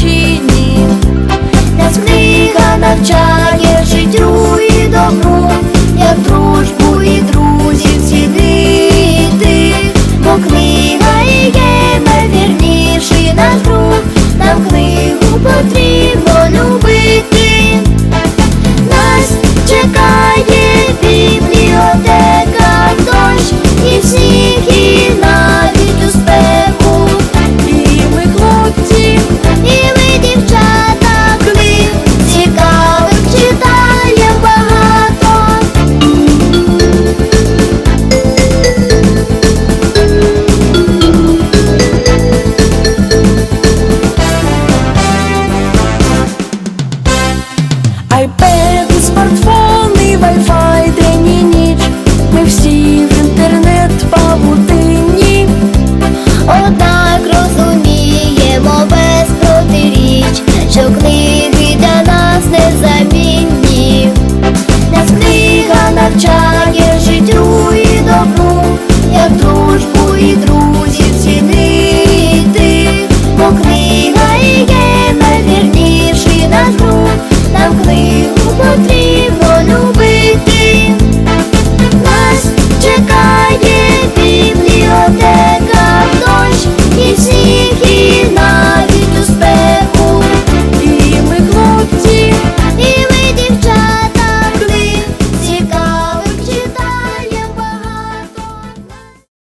чи ні, нас книга навчає. Baby.